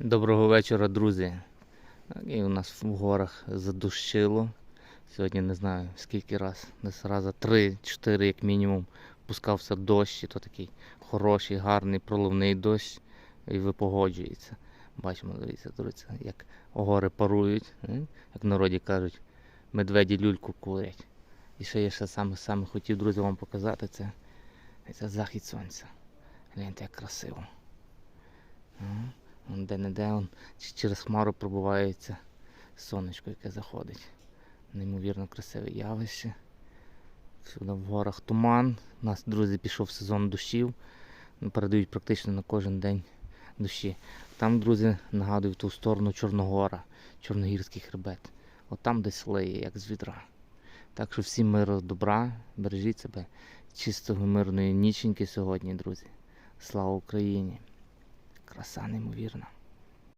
Доброго вечора, друзі. І у нас в горах задущило. Сьогодні не знаю скільки раз, десь раза 3-4 як мінімум пускався дощ, і то такий хороший, гарний проливний дощ і випогоджується. Бачимо, дивіться, друзі, як гори парують, як в народі кажуть, медведі люльку курять. І ще я ще саме, саме хотів, друзі, вам показати це, це захід сонця. Гляньте, як красиво. Де-не-де он через хмару пробувається сонечко, яке заходить. Неймовірно красиве явище. Сюди в горах туман. У нас, друзі, пішов сезон дощів. Ну, Передають практично на кожен день дощі. Там, друзі, нагадую, в ту сторону Чорногора, Чорногірський хребет. От там десь лиє, як з відра. Так що всім миру, добра, бережіть себе. Чистого мирної ніченьки сьогодні, друзі. Слава Україні! Краса неймовірна.